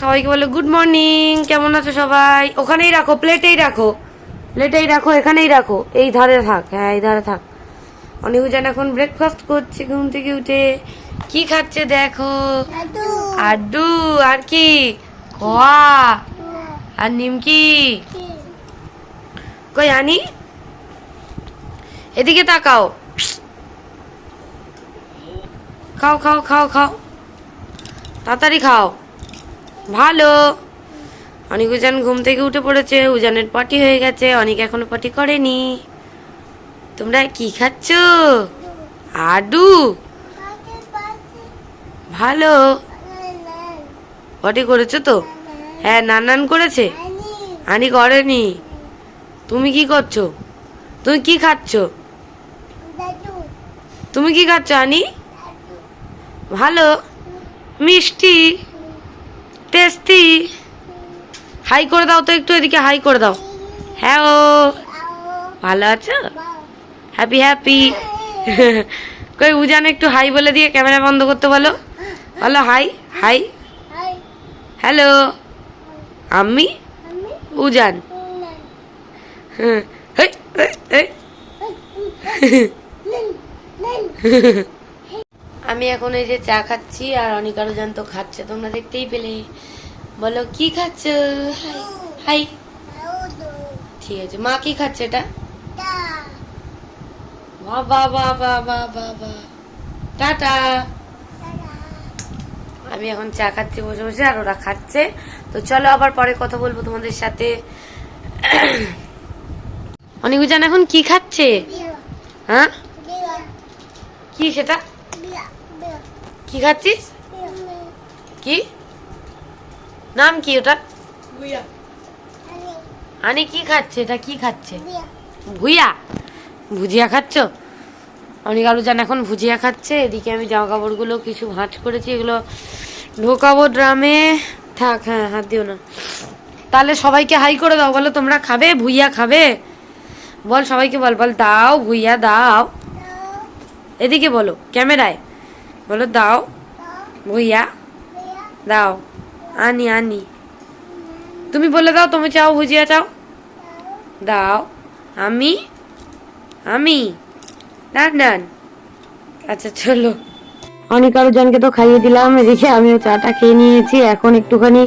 সবাইকে বলে good morning কেমন আছো সবাই? ওখানেই রাখো প্লেটেই রাখো। প্লেটেই রাখো এখানেই রাখো। এই ধারে থাক হ্যাঁ এই ধারে থাক। অনেক অনিকুজান এখন ব্রেকফাস্ট করছে ঘুম থেকে উঠে। কি খাচ্ছে দেখো? আড্ডু আর কি? কোয়া আর নিমকি? কই আনি? এদিকে তাকাও। খাও খাও খাও খাও। তাড়াতাড়ি খাও। ভালো। অনেক উজান ঘুম থেকে উঠে পড়েছে, উজানের পটি হয়ে গেছে, অনেক এখনও পটি করেনি। তোমরা কি খাচ্ছ? আডু। ভালো। পটি করেছ তো? হ্যাঁ নানান করেছে? আনি করেনি। তুমি কি করছ? তুমি কি খাচ্ছ? তুমি কি খাচ্ছ আনি ভালো। মিষ্টি। টেস্টি। হাই করে দাও তো একটু এদিকে, হাই করে দাও। হ্যাঁ ও ভালো আছো? হ্যাপি হ্যাপি কই, উজান একটু হাই বলে দিয়ে ক্যামেরা বন্ধ করতে বলো। বলো হাই হাই। হ্যালো। আমি উজান। হ্যাঁ। আমি এখন এই যে চা খাচ্ছি আর অনেক আরও জানতো খাচ্ছে, তোমরা দেখতেই পেলে। বলো, কি খাচ্ছ? Hi hi. ঠিক আছে, মা কি খাচ্ছে এটা? বাবা বাবা বাবা টাটা। আমি এখন চা খাচ্ছি, বসে বসে, আর ওরা খাচ্ছে। তো চলো আবার পরে কথা বলব তোমাদের সাথে। অনিকুজান এখন কি খাচ্ছে? হ্যাঁ? কি সেটা? কি খাচ্ছিস? কি? নাম কি ওটা? আনি কি খাচ্ছে? এটা কি খাচ্ছে? ভুইয়া। ভুজিয়া খাচ্ছ? অনেক আলু জান এখন ভুজিয়া খাচ্ছে। এদিকে আমি জামা কাপড়গুলো কিছু ভাঁজ করেছি। এগুলো ঢোকাবো ড্রামে। থাক হ্যাঁ হাত দিও না। তাহলে সবাইকে হাই করে দাও। বলো তোমরা খাবে? ভুইয়া খাবে? বল সবাইকে বল। বল দাও ভুইয়া দাও। এদিকে বলো ক্যামেরায়। বলো দাও। ভুইয়া? দাও। আনি আনি। তুমি বলে দাও, তুমি চাও, ভুজিয়া চাও? দাও। আমি? আমি? ডান ডান আচ্ছা চলো। অনেক আরও জনকে তো খাইয়ে দিলাম, এদিকে আমিও চাটা খেয়ে নিয়েছি। এখন একটুখানি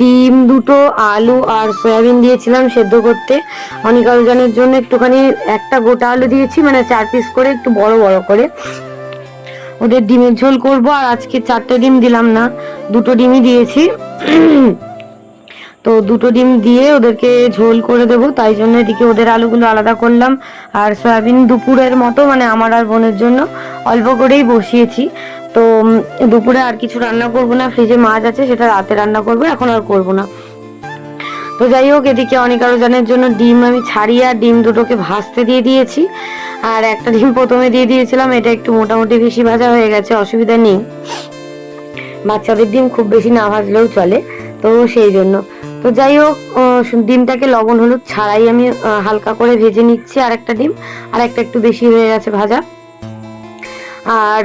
ডিম, দুটো, আলু আর সয়াবিন দিয়েছিলাম সেদ্ধ করতে। অনেক আরও জনের জন্য একটুখানি একটা গোটা আলু দিয়েছি মানে চার পিস করে একটু বড় বড় করে। ওদের ডিমের ঝোল করব আর আজকে চারটে ডিম দিলাম না, দুটো ডিমই দিয়েছি। তো দুটো ডিম দিয়ে ওদেরকে ঝোল করে দেবো, তাই জন্য এদিকে ওদের আলুগুলো আলাদা করলাম। আর সয়াবিন দুপুরের মতো মানে আমার আর বোনের জন্য অল্প করেই বসিয়েছি। তো দুপুরে আর কিছু রান্না করব না, ফ্রিজে মাছ আছে, সেটা রাতে রান্না করব, এখন আর করব না। তো যাই হোক, এদিকে অনেক আরও জানের জন্য ডিম, আমি ছাড়িয়ে আর ডিম দুটোকে ভাজতে দিয়ে দিয়েছি। আর একটা ডিম প্রথমে দিয়ে দিয়েছিলাম, এটা একটু মোটামুটি বেশি ভাজা হয়ে গেছে, অসুবিধা নেই। বাচ্চাদের ডিম খুব বেশি না ভাজলেও চলে, তো সেই জন্য। তো যাই হোক ডিমটাকে লবণ হলুদ ছাড়াই আমি হালকা করে ভেজে নিচ্ছি আর একটা ডিম, আর একটা একটু বেশি হয়ে গেছে ভাজা। আর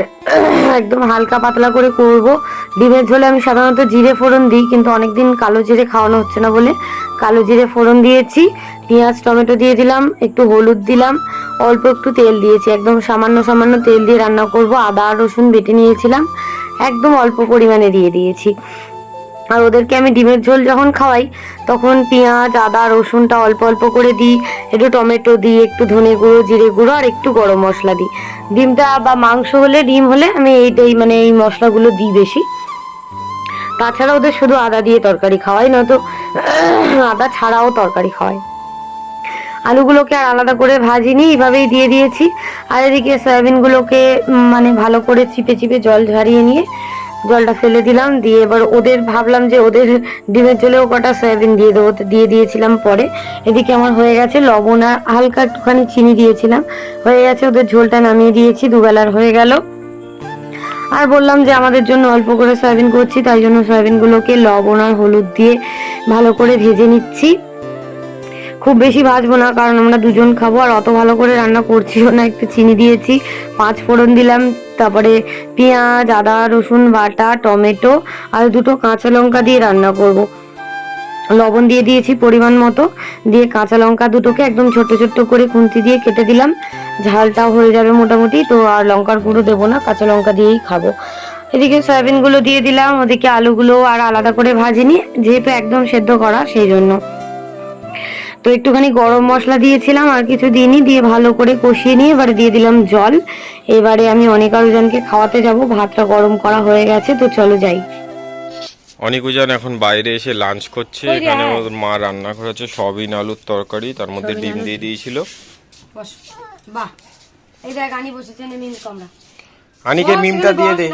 একদম হালকা পাতলা করে করব। ডিমের ঝোলে আমি সাধারণত জিরে ফোড়ন দিই, কিন্তু অনেকদিন কালো জিরে খাওয়ানো হচ্ছে না বলে কালো জিরে ফোড়ন দিয়েছি। পেঁয়াজ, টমেটো দিয়ে দিলাম, একটু হলুদ দিলাম, অল্প একটু তেল দিয়েছি, একদম সামান্য সামান্য তেল দিয়ে রান্না করব, আদা, রসুন বেটে নিয়েছিলাম, একদম অল্প পরিমাণে দিয়ে দিয়েছি। আর ওদেরকে আমি ডিমের ঝোল যখন খাওয়াই, তখন পেঁয়াজ, আদা, রসুনটা অল্প অল্প করে দিই, একটু টমেটো দিই, একটু ধনে গুঁড়ো, জিরে গুঁড়ো আর একটু গরম মশলা দিই। ডিমটা বা মাংস হলে, ডিম হলে আমি এইটাই মানে এই মশলাগুলো দিই বেশি। তাছাড়া ওদের শুধু আদা দিয়ে তরকারি খাওয়াই, নয়তো আদা ছাড়াও তরকারি খাওয়াই। আলুগুলোকে আর আলাদা করে ভাজিনি এইভাবেই দিয়ে দিয়েছি। আর এদিকে সয়াবিনগুলোকে মানে ভালো করে চিপে চিপে জল ঝারিয়ে নিয়ে জলটা ফেলে দিলাম। দিয়ে এবার ওদের ভাবলাম যে ওদের ডিমের জলেও কটা সয়াবিন দিয়ে দেবো দিয়ে দিয়েছিলাম পরে। এদিকে আমার হয়ে গেছে লবণ আর হালকা একটুখানি চিনি দিয়েছিলাম। হয়ে গেছে ওদের ঝোলটা নামিয়ে দিয়েছি, দুবেলার হয়ে গেল। আর বললাম যে আমাদের জন্য অল্প করে সয়াবিন করছি, তাই জন্য সয়াবিনগুলোকে লবণ আর হলুদ দিয়ে ভালো করে ভেজে নিচ্ছি। খুব বেশি ভাজবো না, কারণ আমরা দুজন খাব আর অত ভালো করে রান্না করছিও না। একটু চিনি দিয়েছি, পাঁচ ফোড়ন দিলাম, তারপরে পেঁয়াজ, আদা, রসুন, বাটা, টমেটো আর দুটো কাঁচা লঙ্কা দিয়ে রান্না করব। লবণ দিয়ে দিয়েছি পরিমাণ মতো, দিয়ে কাঁচা লঙ্কা দুটোকে একদম ছোট ছোট করে খুন্তি দিয়ে কেটে দিলাম। ঝালটাও হয়ে যাবে মোটামুটি, তো আর লঙ্কার গুঁড়ো দেবো না, কাঁচা লঙ্কা দিয়েই খাব। এদিকে সয়াবিনগুলো দিয়ে দিলাম, ওদিকে আলুগুলো আর আলাদা করে ভাজিনি, যেহেতু একদম সেদ্ধ করা, সেই জন্য। তো একটুখানি গরম মশলা দিয়েছিলাম আর কিছু দিইনি দিয়ে ভালো করে কষিয়ে নিয়ে এবারে দিয়ে দিলাম জল। এবারে আমি অনেক আরোজনকে খাওয়াতে যাব ভাতটা গরম করা হয়ে গেছে তো চলো যাই। অনিকুজান এখন বাইরে এসে লাঞ্চ করছে এখানে হ্যাঁ। ওর মা রান্না করেছে সবিন আলুর তরকারি তার মধ্যে ডিম দিয়ে দিয়েছিল। বাহ। এই দেখ আনি বসেছে নেমে কমরা আনিকে মিমটা দিয়ে দে।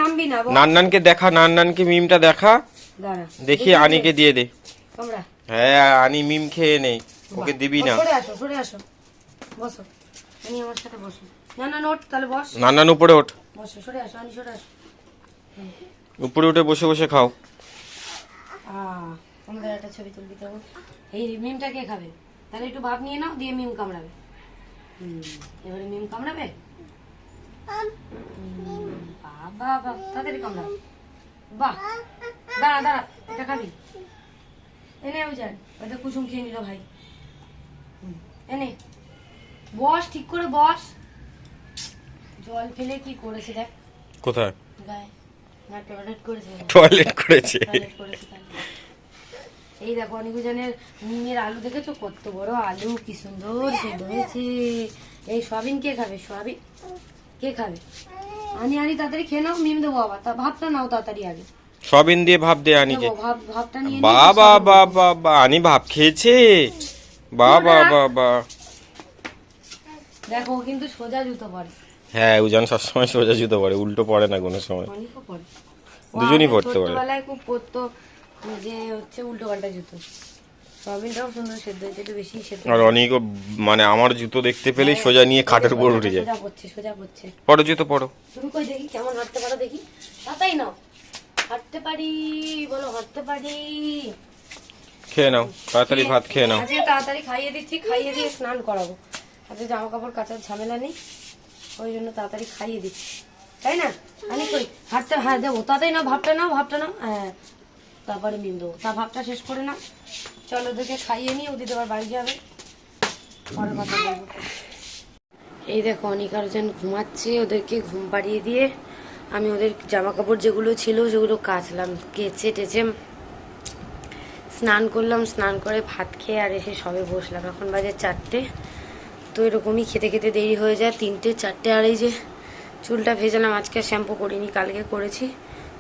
নান্নানকে দেখা নান্নানকে মিমটা দেখা। দাঁড়া দেখি আনিকে দিয়ে দে। হ্যাঁ আনি মিম খেয়ে নেই ওকে দিবি না। সরে আসো সরে আসো। বসো। আনি আমার সাথে বসো। না না নোট তাহলে বস। নান্নান উপরে ওঠ। বসো সরে আসো আমি সরে আসো। উপরে উঠে বসে বসে খাও। আমাদের একটা ছবি তুলবি তো। এই মিমটা কে খাবে? তাহলে একটু ভাত নিয়ে নাও দিয়ে মিম কামড়াবে। হুম, এবারে মিম কামড়াবে? বাবা বাবা তাড়াতাড়ি কামড়াবে বাহ দাঁড়া দাঁড়া এটা খাবি। এনে উজান ওটা কুসুম খেয়ে নিল ভাই। এনে বস ঠিক করে বস। জল ফেলে কি করেছে দেখ। কোথায়? গায়ে। না টয়লেট করেছে। টয়লেট করেছে। টয়লেট করেছে এই দেখো অনিকুজনের মিমের আলু দেখেছ? কত বড় আলু কি সুন্দর সেদ্ধ হয়েছে এই সয়াবিন কে খাবে? সয়াবিন কে খাবে? আনি আনি তাড়াতাড়ি খেয়ে নাও মিম দেবো আবার। তা ভাতটা নাও তাড়াতাড়ি আগে। সবিন দিয়ে ভাব দে আনিকে। বাবা সয়াবিন। বাবা বা আনি ভাব খেয়েছে। বাবা বাবা দেখো কিন্তু সোজা জুতো পরে। হ্যাঁ উজান সবসময় সোজা জুতো পরে উল্টো পড়ে না কোনো সময়। দুজনই পরতে পারে। ছোট্টবেলায় খুব পরতো যে হচ্ছে উল্টো পাল্টা জুতো। সয়াবিনটাও সুন্দর সেদ্ধ হয়েছে একটু বেশি সেদ্ধ আর অনেকও মানে আমার জুতো দেখতে পেলেই সোজা নিয়ে খাটের উপর উঠে যায়। সোজা পড়ছে সোজা পড়ছে। পরো জুতো পরো তুমি কই দেখি কেমন হাঁটতে পারো দেখি। তাতাই নাও। হাঁটতে পারি বলো হাঁটতে পারি। খেয়ে নাও, তাড়াতাড়ি ভাত খেয়ে নাও। আজকে তাড়াতাড়ি খাইয়ে দিচ্ছি খাইয়ে দিয়ে স্নান করাবো। আজকে জামা কাপড় কাচার ঝামেলা নেই, ওই জন্য তাড়াতাড়ি খাইয়ে দিচ্ছি তাই না? আমি কই হাঁটতে হ্যাঁ দেবো। তাড়াতাড়ি নাও ভাবটা নাও ভাবটা নাও। হ্যাঁ তারপরে মিম দেবো। তা ভাবটা শেষ করে নাও। চলো ওদেরকে খাইয়ে নিয়ে ওদিকে আবার বাড়ি যাবে। পরে কথা বলব। এই দেখো অনেক আরোজন ঘুমাচ্ছে, ওদেরকে ঘুম পাড়িয়ে দিয়ে আমি ওদের জামা কাপড় যেগুলো ছিল, সেগুলো কাচলাম কেচে টেচে স্নান করলাম, স্নান করে ভাত খেয়ে আর এসে সবে বসলাম। এখন বাজে চারটে। তো এরকমই খেতে খেতে দেরি হয়ে যায়, তিনটে, চারটে আর এই যে চুলটা ভেজালাম, আজকে শ্যাম্পু করিনি, কালকে করেছি।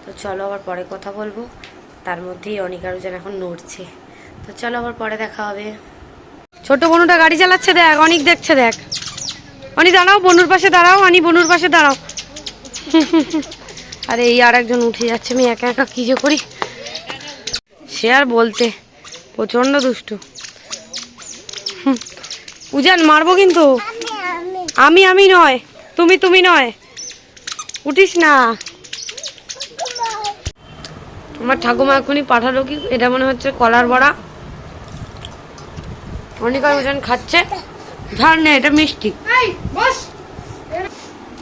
তো চলো আবার পরে কথা বলব। তার মধ্যেই অনেক আরও যেন এখন নড়ছে। তো চলো আবার পরে দেখা হবে। ছোট বনুটা গাড়ি চালাচ্ছে, দেখ, অনেক দেখছে, দেখ। অনি, দাঁড়াও, বনুর পাশে দাঁড়াও, অনি বনুর পাশে দাঁড়াও। আরে, এই আর একজন উঠে যাচ্ছে, আমি একা একা কি যে করি? সে আর বলতে। প্রচণ্ড দুষ্টু। উজান, মারবো কিন্তু? আমি আমি নয়। তুমি তুমি নয়। উঠিস না। আমার ঠাকুমা এখনই পাঠালো কি, এটা মনে হচ্ছে কলার বড়া। অনেক উজান খাচ্ছে। ঝাড় নে, এটা মিষ্টি।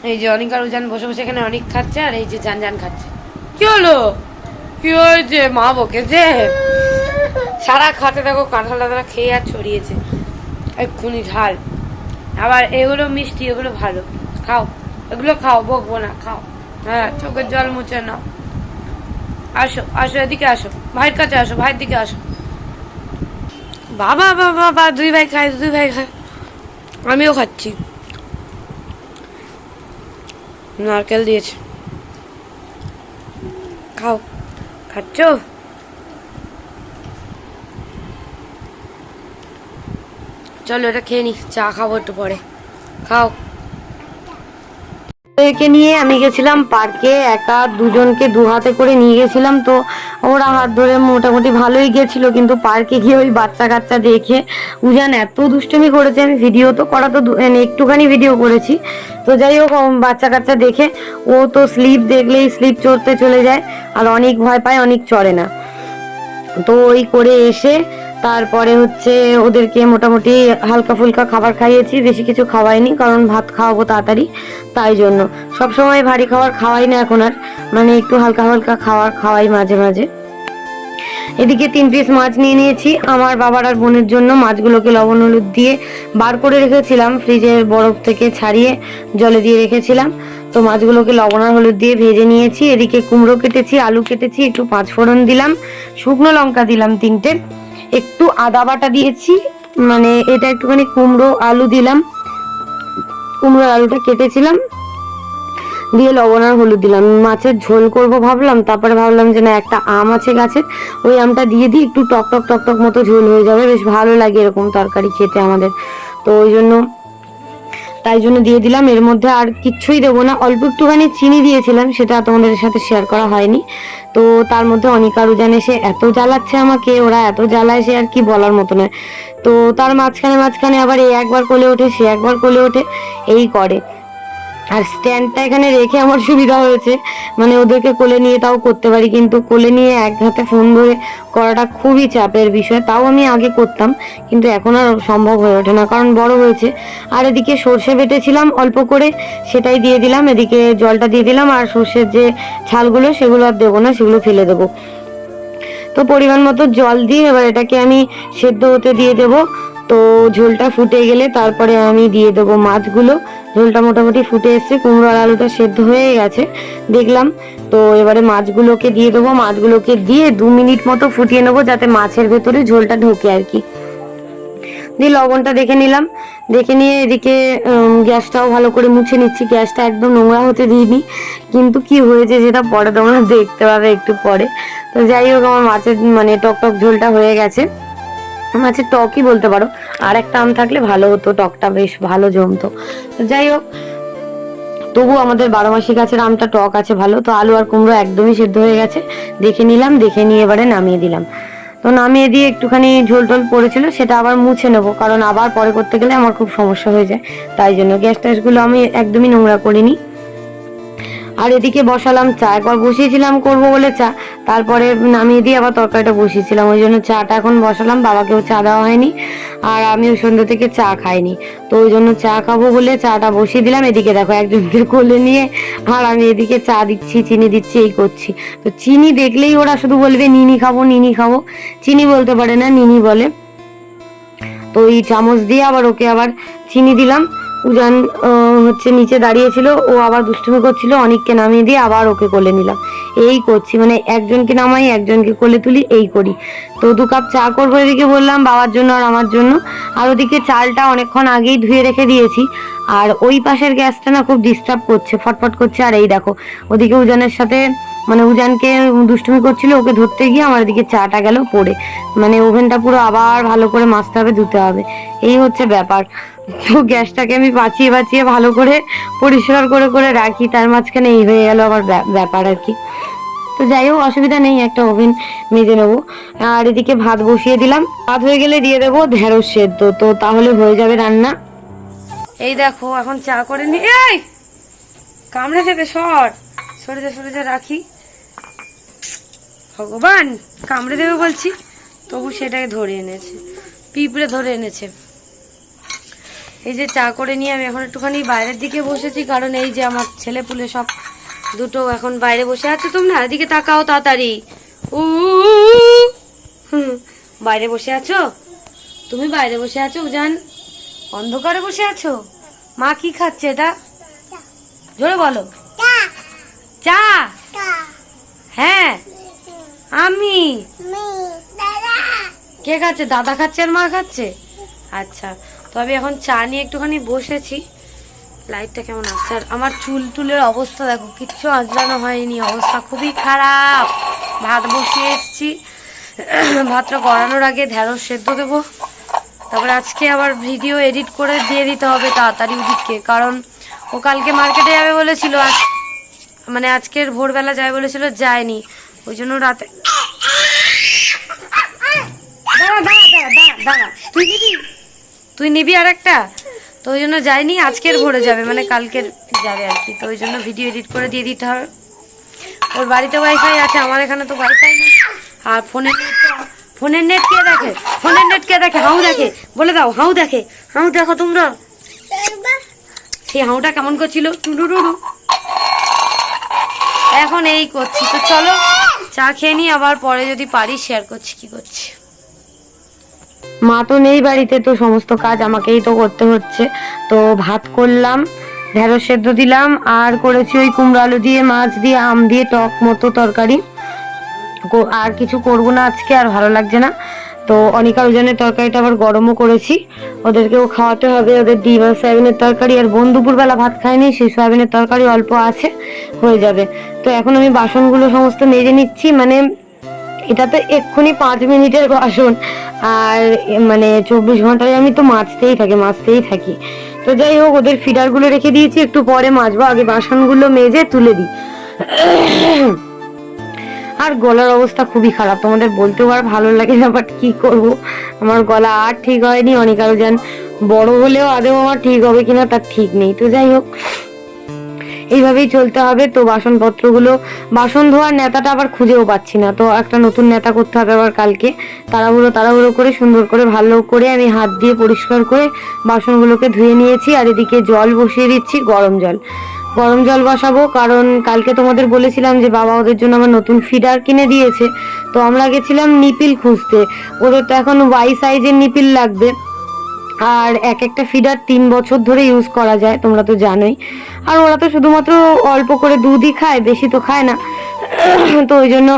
এই যে অনিক আর উজান বসে বসে এখানে অনেক খাচ্ছে আর এই যে জান জান খাচ্ছে। কি হলো? কি হয়েছে? মা বকেছে। সারা খাতে দেখো কাঁঠাল টাঁঠাল খেয়ে আর ছড়িয়েছে। এক্ষুনি ঝাল। আবার এগুলো মিষ্টি, এগুলো ভালো। খাও। এগুলো খাও, বকবো না, খাও। হ্যাঁ চোখের জল মুছে নাও। আসো আসো, এদিকে আসো। ভাইয়ের কাছে আসো, ভাইয়ের দিকে আসো। বাবা বাবা বাবা, দুই ভাই খায়, দুই ভাই খায়। আমিও খাচ্ছি। নারকেল দিয়েছে। খাও। খাচ্ছ চলো এটা খেয়ে নি চা খাব একটু পরে খাও একে নিয়ে আমি গেছিলাম পার্কে, একা দুজনকে দু হাতে করে নিয়ে গেছিলাম তো। ওরা হাত ধরে মোটামুটি ভালোই গেছিল, কিন্তু পার্কে গিয়ে ওই বাচ্চা কাচ্চা দেখে উজান এত দুষ্টুমি করেছে, আমি ভিডিও তো করা তো মানে একটুখানি ভিডিও করেছি। তো যাই হোক বাচ্চা কাচ্চা দেখে, ও তো স্লিপ দেখলেই স্লিপ চড়তে চলে যায়, আর অনেক ভয় পায়, অনেক চড়ে না। তো ওই করে এসে তারপরে হচ্ছে ওদেরকে মোটামুটি হালকা ফুলকা খাবার খাইয়েছি, বেশি কিছু খাওয়াইনি, কারণ ভাত খাওয়াবো তাড়াতাড়ি, তাই জন্য। সবসময় ভারী খাবার খাওয়াই না এখন আর মানে একটু হালকা হালকা খাবার খাওয়াই মাঝে মাঝে। এদিকে তিন পিস মাছ নিয়ে নিয়েছি, আমার বাবার আর বোনের জন্য মাছগুলোকে লবণ হলুদ দিয়ে বার করে রেখেছিলাম ফ্রিজের বরফ থেকে ছাড়িয়ে জলে দিয়ে রেখেছিলাম। তো মাছগুলোকে লবণ আর হলুদ দিয়ে ভেজে নিয়েছি, এদিকে কুমড়ো কেটেছি, আলু কেটেছি, একটু পাঁচ ফোড়ন দিলাম, শুকনো লঙ্কা দিলাম তিনটে। একটু আদা বাটা দিয়েছি মানে এটা একটুখানি কুমড়ো আলু দিলাম। কুমড়ো আলুটা কেটেছিলাম, দিয়ে লবণ আর হলুদ দিলাম। মাছের ঝোল করব ভাবলাম, তারপরে ভাবলাম যে না, একটা আম আছে গাছের, ওই আমটা দিয়ে দিই, একটু টক টক টক টক মতো ঝোল হয়ে যাবে। বেশ ভালো লাগে এরকম তরকারি খেতে আমাদের। তো ওই জন্য তাই জন্য দিয়ে দিলাম। এর মধ্যে আর কিচ্ছুই দেবো না। অল্প একটুখানি চিনি দিয়েছিলাম, সেটা তোমাদের সাথে শেয়ার করা হয়নি। তো তার মধ্যে অনিকা রুজান সে এত জ্বালাচ্ছে আমাকে, ওরা এত জ্বালায় সে আর কি বলার মতো নয়। তো তার মাঝখানে মাঝখানে আবার এই একবার কোলে ওঠে, সে একবার কোলে ওঠে, এই করে। আর স্ট্যান্ডটা এখানে রেখে আমার সুবিধা হয়েছে। মানে ওদেরকে কোলে নিয়ে তাও করতে পারি, কিন্তু কোলে নিয়ে এক হাতে ফোন ধরে করাটা খুবই চাপের বিষয়। তাও আমি আগে করতাম, কিন্তু এখন আর সম্ভব হয়ে ওঠে না, কারণ বড় হয়েছে। আর এদিকে সর্ষে বেটেছিলাম অল্প করে, সেটাই দিয়ে দিলাম। এদিকে জলটা দিয়ে দিলাম, আর সর্ষের যে ছালগুলো সেগুলো আর দেবো না, সেগুলো ফেলে দেবো। তো পরিমাণ মতো জল দিয়ে এবার এটাকে আমি সেদ্ধ হতে দিয়ে দেব। তো ঝোলটা ফুটে গেলে তারপরে আমি দিয়ে দেবো মাছগুলো। ঝোলটা মোটামুটি ফুটে এসছে, কুমড়ো আর আলুটা সেদ্ধ হয়ে গেছে। দেখলাম, তো এবারে মাছগুলোকে দিয়ে দেবো। মাছগুলোকে দিয়ে দু মিনিট মতো ফুটিয়ে নেব যাতে মাছের ভেতরে ঝোলটা ঢোকে আর কি। দিয়ে লবণটা দেখে নিলাম। দেখে নিয়ে এদিকে গ্যাসটাও ভালো করে মুছে নিচ্ছি। গ্যাসটা একদম নোংরা হতে দিইনি। কিন্তু কি হয়েছে যেটা পরে তোমরা দেখতে পাবে একটু পরে। তো যাই হোক, আমার মাছের মানে টক টক ঝোলটা হয়ে গেছে। মাছের টকই বলতে পারো। আর একটা আম থাকলে ভালো হতো, টকটা বেশ ভালো জমতো। যাই হোক তবু আমাদের বারো মাসি গাছের আমটা টক আছে, ভালো। তো আলু আর কুমড়ো একদমই সেদ্ধ হয়ে গেছে। দেখে নিলাম, দেখে নিয়ে এবারে নামিয়ে দিলাম। তো নামিয়ে দিয়ে একটুখানি ঝোল টোল পড়েছিল, সেটা আবার মুছে নেব। কারণ আবার পরে করতে গেলে আমার খুব সমস্যা হয়ে যায়। তাই জন্য গ্যাস ট্যাসগুলো আমি একদমই নোংরা করিনি। আর এদিকে বসালাম চা, একবার বসিয়েছিলাম, করব বলে চা। তারপরে নামিয়ে দিয়ে আবার তরকারিটা বসিয়েছিলাম। ওই জন্য চাটা এখন বসালাম, বাবাকেও চা দেওয়া হয়নি, আর আমিও সন্ধ্যে থেকে চা খাইনি। তো ওই জন্য চা খাব বলে চাটা বসিয়ে দিলাম। এদিকে দেখো একজনকে কোলে নিয়ে, আর আমি এদিকে চা দিচ্ছি, চিনি দিচ্ছি, এই করছি। তো চিনি দেখলেই ওরা শুধু বলবে, নিনি খাব নিনি খাব। চিনি বলতে পারে না, নিনি বলে। তো এই চামচ দিয়ে আবার ওকে আবার চিনি দিলাম। উজান হচ্ছে নিচে দাঁড়িয়েছিল, ও আবার দুষ্টুমি করছিল, অনেককে নামিয়ে দিয়ে আবার ওকে কোলে নিলাম। এই করছি মানে একজনকে নামাই, একজনকে কোলে তুলি, এই করি। তো দু কাপ চা করব এদিকে বললাম, বাবার জন্য আর আমার জন্য। আর ওদিকে চালটা অনেকক্ষণ আগেই ধুয়ে রেখে দিয়েছি। আর ওই পাশের গ্যাসটা না খুব ডিস্টার্ব করছে, ফটফট করছে। আর এই দেখো, ওদিকে উজানের সাথে মানে উজানকে দুষ্টুমি করছিল, ওকে ধরতে গিয়ে আমার এদিকে চাটা গেল পড়ে। মানে ওভেনটা পুরো আবার ভালো করে মাজতে হবে, ধুতে হবে। এই হচ্ছে ব্যাপার। তো গ্যাসটাকে আমি বাঁচিয়ে বাঁচিয়ে ভালো করে পরিষ্কার করে করে রাখি। তার মাঝখানে এই হয়ে গেল আমার ব্যা- ব্যাপার আর কি। তো যাই হোক, অসুবিধা নেই, একটা ওভেন মেজে নেব। আর এদিকে ভাত বসিয়ে দিলাম। ভাত হয়ে গেলে দিয়ে দেবো ঢেঁড়স সেদ্ধ। তো তাহলে হয়ে যাবে রান্না। এই দেখো এখন চা করে নি এই কামড়ে দেবে সর সরে যা সরে যা রাখি ভগবান কামড়ে দেবে বলছি তবু সেটাকে ধরে এনেছে পিঁপড়ে ধরে এনেছে এই যে চা করে নিয়ে আমি এখন একটুখানি বাইরের দিকে বসেছি কারণ এই যে আমার ছেলে পুলে সব দুটো এখন বাইরে বসে আছে তোমরা এদিকে তাকাও তাড়াতাড়ি উ বাইরে বসে আছো তুমি বাইরে বসে আছো উজান অন্ধকারে বসে আছো? মা কি খাচ্ছে এটা? জোরে বলো। চা। হ্যাঁ। আমি। কে খাচ্ছে? দাদা খাচ্ছে আর মা খাচ্ছে? আচ্ছা তো আমি এখন চা নিয়ে একটুখানি বসেছি। লাইটটা কেমন আসছে আর আমার চুল টুলের অবস্থা দেখো কিচ্ছু আজরানো হয়নি অবস্থা খুবই খারাপ। ভাত বসিয়ে এসছি। ভাতটা গড়ানোর আগে ঢেঁড়স সেদ্ধ দেবো। তারপর আজকে আবার ভিডিও এডিট করে দিয়ে দিতে হবে তাড়াতাড়ি ওদিককে কারণ ও কালকে মার্কেটে যাবে বলেছিল মানে আজকের ভোরবেলা যাবে বলেছিল, যায়নি। ওই জন্য রাতে তুই নিবি? আর একটা তো ওই জন্য যায়নি, আজকের ভোরে যাবে মানে কালকের যাবে আর কি। তো ওই জন্য ভিডিও এডিট করে দিয়ে দিতে হবে। ওর বাড়িতে ওয়াইফাই আছে, আমার এখানে তো ওয়াইফাই নেই। আর ফোনে ফোনের নেট কে দেখে? ফোনের নেট কে দেখে? হাউ দেখে? বলে দাও, হাউ দেখে? হাউ দেখো তোমরা। সেই হাউটা কেমন করছিল? টুডুডুডু এখন এই করছি। তো চলো, চা খেয়ে নি, আবার পরে যদি পারি শেয়ার করছি কি করছি। মা তো নেই বাড়িতে, তো সমস্ত কাজ আমাকেই তো করতে হচ্ছে। তো ভাত করলাম, ঢেঁড়স সেদ্ধ দিলাম, আর করেছি ওই কুমড়ো আলু দিয়ে, মাছ দিয়ে, আম দিয়ে, টক মতো তরকারি। আর কিছু করব না আজকে, আর ভালো লাগছে না। তো অনিকা ওজনের তরকারিটা আবার গরমও করেছি। ওদেরকেও খাওয়াতে হবে, ওদের ডিম আর সয়াবিনের তরকারি। আর বোন দুপুরবেলা ভাত খায়নি, সেই সয়াবিনের তরকারি অল্প আছে, হয়ে যাবে। তো এখন আমি বাসনগুলো সমস্ত মেজে নিচ্ছি মানে এটা তো এক্ষুনি পাঁচ মিনিটের বাসন। আর মানে চব্বিশ ঘন্টায় আমি তো মাজতেই থাকি মাজতেই থাকি। তো যাই হোক, ওদের ফিডারগুলো রেখে দিয়েছি, একটু পরে মাজবো। আগে বাসনগুলো মেজে তুলে দিই। আর গলার অবস্থা খুবই খারাপ। তোমাদের বলতেও আর ভালো লাগে না বাট কি করব? আমার গলা আর ঠিক হয়নি অনেক আরও যান বড় হলেও আদেও আমার ঠিক হবে কিনা তার ঠিক নেই। তো যাই হোক, এইভাবেই চলতে হবে। তো বাসনপত্রগুলো, বাসন ধোয়ার নেতাটা আবার খুঁজেও পাচ্ছি না। তো একটা নতুন নেতা করতে হবে আবার কালকে। তাড়াহুড়ো তাড়াহুড়ো করে, সুন্দর করে, ভালো করে আমি হাত দিয়ে পরিষ্কার করে বাসনগুলোকে ধুয়ে নিয়েছি। আর এদিকে জল বসিয়ে দিচ্ছি, গরম জল। গরম জল বসাবো, কারণ কালকে তোমাদের বলেছিলাম যে বাবা ওদের জন্য আমার নতুন ফিডার কিনে দিয়েছে। তো আমরা গেছিলাম নিপিল খুঁজতে। ওদের তো এখন ওয়াই সাইজের নিপিল লাগবে। আর এক একটা ফিডার তিন বছর ধরে ইউজ করা যায়, তোমরা তো জানোই। আর ওরা তো শুধুমাত্র অল্প করে দুধই খায়, বেশি তো খায় না। তো ওই জন্য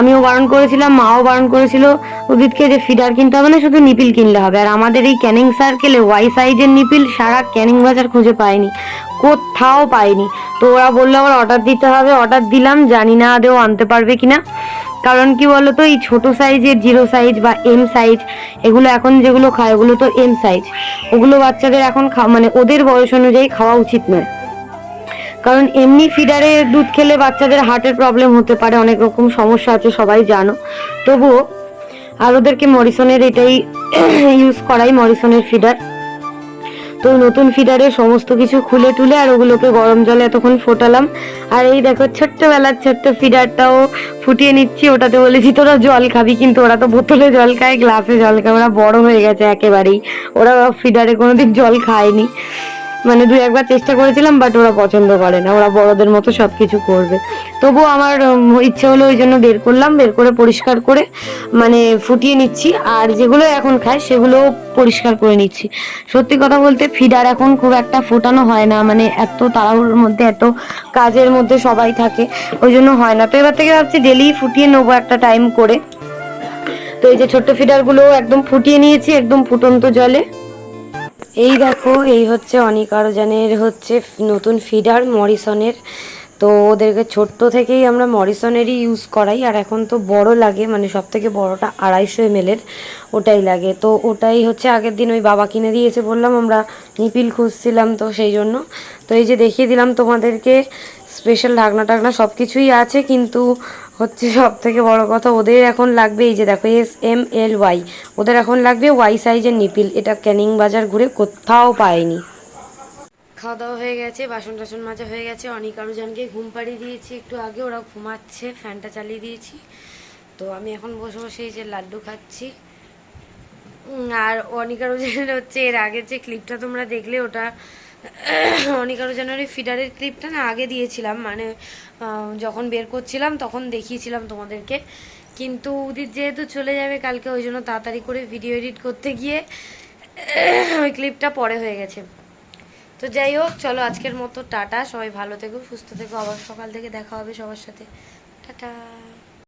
আমিও বারণ করেছিলাম, মাও বারণ করেছিল, উদিতকে যে ফিডার কিনতে হবে না, শুধু নিপিল কিনলে হবে। আর আমাদের এই ক্যানিং সার্কেলে ওয়াই সাইজের নিপিল সারা ক্যানিং বাজার খুঁজে পাইনি কোথাও পাইনি। তো ওরা বলল আবার অর্ডার দিতে হবে। অর্ডার দিলাম, জানি না আদেও আনতে পারবে কিনা। কারণ কি বলো তো এই ছোট সাইজের জিরো সাইজ বা এম সাইজ এগুলো এখন যেগুলো খায়, ওগুলো তো এম সাইজ ওগুলো বাচ্চাদের এখন মানে ওদের বয়স অনুযায়ী খাওয়া উচিত নয়। কারণ এমনি ফিডারে দুধ খেলে বাচ্চাদের হার্টের প্রবলেম হতে পারে, অনেক রকম সমস্যা আছে, সবাই জানো। তবুও, আর ওদেরকে মরিসনের এটাই ইউজ করাই মরিসনের ফিডার তো নতুন ফিডারে সমস্ত কিছু খুলে টুলে আর ওগুলোকে গরম জলে এতক্ষণ ফোটালাম। আর এই দেখো ছোট্টবেলার ছোট্ট ফিডারটাও ফুটিয়ে নিচ্ছি। ওটাতে বলেছি, তোরা জল খাবি। কিন্তু ওরা তো বোতলে জল খায়, গ্লাসে জল খায়। ওরা বড় হয়ে গেছে একেবারেই। ওরা ফিডারে কোনোদিন জল খায়নি। মানে দুই একবার চেষ্টা করেছিলাম বাট ওরা পছন্দ করে না। ওরা বড়দের মতো সব কিছু করবে। তবুও আমার ইচ্ছে হলো ওই জন্য বের করলাম। বের করে পরিষ্কার করে মানে ফুটিয়ে নিচ্ছি। আর যেগুলো এখন খায় সেগুলো পরিষ্কার করে নিচ্ছি। সত্যি কথা বলতে, ফিডার এখন খুব একটা ফোটানো হয় না। মানে এত তাড়াহুড়োর মধ্যে, এত কাজের মধ্যে সবাই থাকে। ওই জন্য হয় না। তো এবার থেকে ভাবছি ডেলি ফুটিয়ে নেব একটা টাইম করে। তো এই যে ছোট্ট ফিডারগুলো একদম ফুটিয়ে নিয়েছি, একদম ফুটন্ত জলে। এই দেখো, এই হচ্ছে অনেক আরোজানের হচ্ছে নতুন ফিডার মরিসনের। তো ওদেরকে ছোট্ট থেকেই আমরা মরিসনেরই ইউজ করাই, আর এখন তো বড় লাগে মানে সব থেকে বড়টা আড়াইশো এমএলের ওটাই লাগে। তো ওটাই হচ্ছে আগের দিন ওই বাবা কিনে দিয়েছে বললাম, আমরা নিপিল খুঁজছিলাম তো সেই জন্য। তো এই যে দেখিয়ে দিলাম তোমাদেরকে স্পেশাল ঢাকনা টাকনা সব কিছুই আছে, কিন্তু হচ্ছে সব থেকে বড় কথা, ওদের এখন লাগবে এই যে দেখো এস এম এল ওয়াই ওদের এখন লাগবে ওয়াই সাইজের নিপিল, এটা ক্যানিং বাজার ঘুরে কোথাও পায়নি। খাওয়া দাওয়া হয়ে গেছে, বাসন টাসন মাজা হয়ে গেছে, অনেক আরুজানকে ঘুম পাড়িয়ে দিয়েছি, একটু আগে ওরা ঘুমাচ্ছে, ফ্যানটা চালিয়ে দিয়েছি। তো আমি এখন বসে বসে এই যে লাড্ডু খাচ্ছি। আর অনিকা রোজানের হচ্ছে এর আগের যে ক্লিপটা তোমরা দেখলে, ওটা অনিকা রোজানের ওই ফিডারের ক্লিপটা না আগে দিয়েছিলাম মানে যখন বের করছিলাম তখন দেখিয়েছিলাম তোমাদেরকে। কিন্তু উদিত যেহেতু চলে যাবে কালকে, ওই জন্য তাড়াতাড়ি করে ভিডিও এডিট করতে গিয়ে ওই ক্লিপটা পরে হয়ে গেছে। তো যাই হোক, চলো আজকের মতো, টাটা। সবাই ভালো থেকো, সুস্থ থেকো। আবার সকাল থেকে দেখা হবে সবার সাথে। টাটা।